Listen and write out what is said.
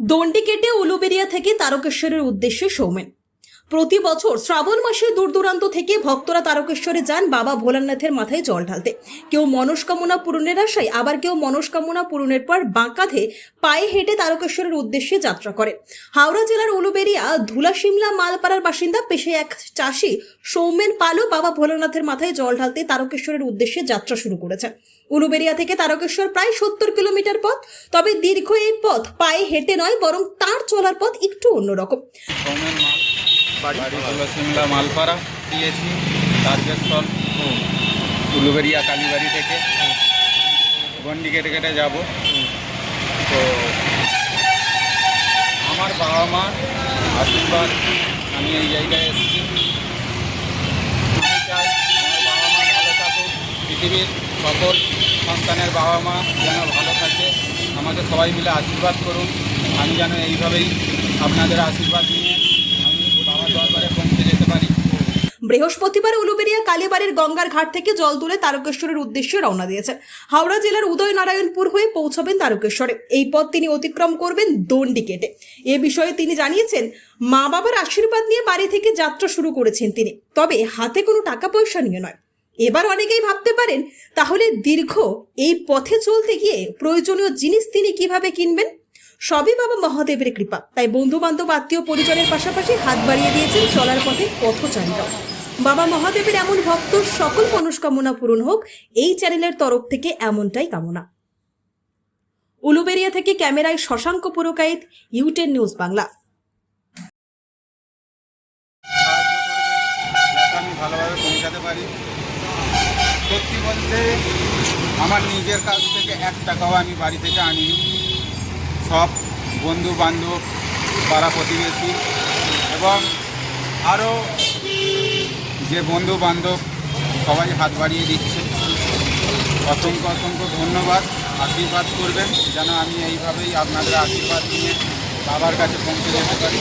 দণ্ডি কেটে উলুবেরিয়া থেকে তারকেশ্বরের উদ্দেশ্যে সৌমেন। প্রতি বছর শ্রাবণ মাসে দূর দূরান্ত থেকে ভক্তরা তারকেশ্বরে যান বাবা ভোলানাথের মাথায় জল ঢালতে। কেউ মনস্কামনা পূরণের আশায়, আবার কেউ মনস্কামনা পূরণের পর বাঁকাধে পায়ে হেঁটে তারকেশ্বরের উদ্দেশ্যে যাত্রা করে। হাওড়া জেলার উলুবেরিয়া ধুলা ধুলাশিমলা, মালপাড়ার বাসিন্দা পেশায় এক চাষি সৌমেন পালও বাবা ভোলানাথের মাথায় জল ঢালতে তারকেশ্বরের উদ্দেশ্যে যাত্রা শুরু করেছেন। উলুবেরিয়া থেকে তারকেশ্বর প্রায় সত্তর কিলোমিটার পথ, তবে দীর্ঘ এই পথ পায়ে হেঁটে নয়, বরং তার চলার পথ একটু অন্যরকম। বাড়ি। হলো সিমলা মালপাড়া, দিয়েছি, তারকেশ্বর, উলুবেরিয়া, কালীবাড়ি থেকে। গন্ডি কেটে কেটে যাব। তো আমার বাবা মা আশীর্বাদ, আমি এই জায়গায় এসেছি। আমি চাই আমার বাবা মা ভালো থাকুক। পৃথিবীর সকল সন্তানের বাবা মা যেন ভালো থাকে। আমাকে সবাই মিলে আশীর্বাদ করুন। আমি যেন এইভাবেই আপনাদের আশীর্বাদ নিয়ে বৃহস্পতিবার উলুবেরিয়া কালীবাড়ির গঙ্গার ঘাট থেকে জল তুলে তারকেশ্বরের উদ্দেশ্যে রওনা দিয়েছেন। হাওড়া জেলার উদয়নারায়ণপুর হয়ে পৌঁছবেন তারকেশ্বরে। এই পথ তিনি অতিক্রম করবেন দণ্ডি কেটে। এ বিষয়ে তিনি জানিয়েছেন, মা বাবার আশীর্বাদ নিয়ে বাড়ি থেকে যাত্রা শুরু করেছেন তিনি। তবে হাতে কোনো টাকা পয়সা নিয়ে নয়। এবার অনেকেই ভাবতে পারেন, তাহলে দীর্ঘ এই পথে চলতে গিয়ে প্রয়োজনীয় জিনিস তিনি কীভাবে কিনবেন? সবই বাবা মহাদেবের কৃপা। তাই বন্ধু বান্ধব আত্মীয় পরিজনের পাশাপাশি হাত বাড়িয়ে দিয়েছেন চলার পথে পথচারীরাও বাবা মহাদেবের এমন ভক্ত সকল মনস্কামনা পূরণ হোক, এই চ্যানেলের তরফ থেকে এমনটাই কামনা। উলুবেরিয়া থেকে ক্যামেরায় শশাঙ্ক পুরকাইত ইউটেন নিউজ বাংলা। সত্যি বলতে, আমার নিজের কাছ থেকে এক টাকাও আমি বাড়ি থেকে আনিনি। সব বন্ধু বান্ধব পাড়া প্রতিবেশী এবং আরও যে বন্ধু বান্ধব সবাই হাত বাড়িয়ে দিচ্ছে। অসংখ্য অসংখ্য ধন্যবাদ। আশীর্বাদ করবেন যেন আমি এইভাবেই আপনাদের আশীর্বাদ নিয়ে বাবার কাছে পৌঁছে যেতে পারি।